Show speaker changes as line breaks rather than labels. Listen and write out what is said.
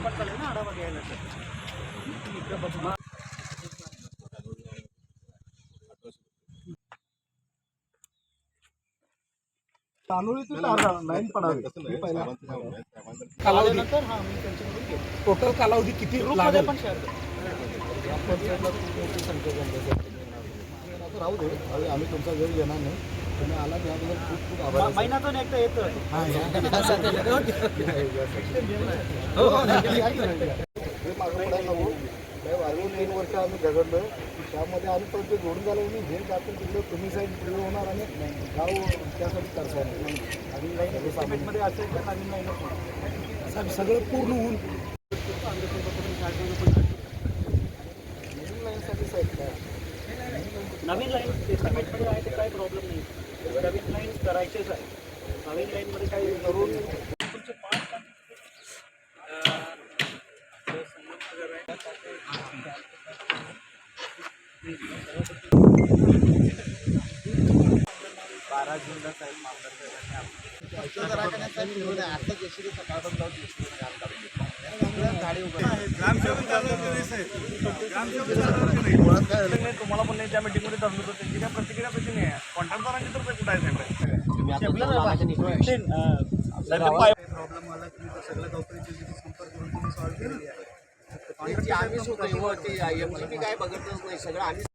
आपण चालेल ना आढावा घ्यायला तर
कालावधी टोटल कालावधी किती
ग्रुपमध्ये
लागेल?
पण शेअर
राहू दे अरे आम्ही तुमचा वेळ घेणार नाही. तुम्ही आला त्याबद्दल खूप खूप आभार.
महिन्यातून एकदा येतं
हा, या. हो, हो, नाही? वाढवून तीन वर्ष आम्ही झगडलोय. त्यामध्ये आम्ही पण ते जोडून झालं नाही हे जातील तिकडे तुम्ही साईड तिकडे होणार आणि गाव त्यासाठी करता आणि
पेमेंटमध्ये असेल तर नवीन
साहेब सगळं पूर्ण होऊन
नवीन लाईनसाठी साईड काय
नवीन लाईन एस्टिमेटमध्ये आहे ते काही प्रॉब्लेम नाही. नवीन लाईन करायचेच आहे. नवीन लाईनमध्ये काही
जरूर
तुमचे पाच बारा जूनला साहेब मामदार तुम्हाला पण नाही त्या मीटिंगमध्ये धरलं होतं त्यांची काय प्रतिक्रिया कशी नाही तर कुठे आहे प्रॉब्लेम आला तर सगळ्या डॉक्टरांची संपर्क करून तुम्ही सॉल्व्ह केलेली आहे
आम्ही काय बघतच नाही सगळं आम्ही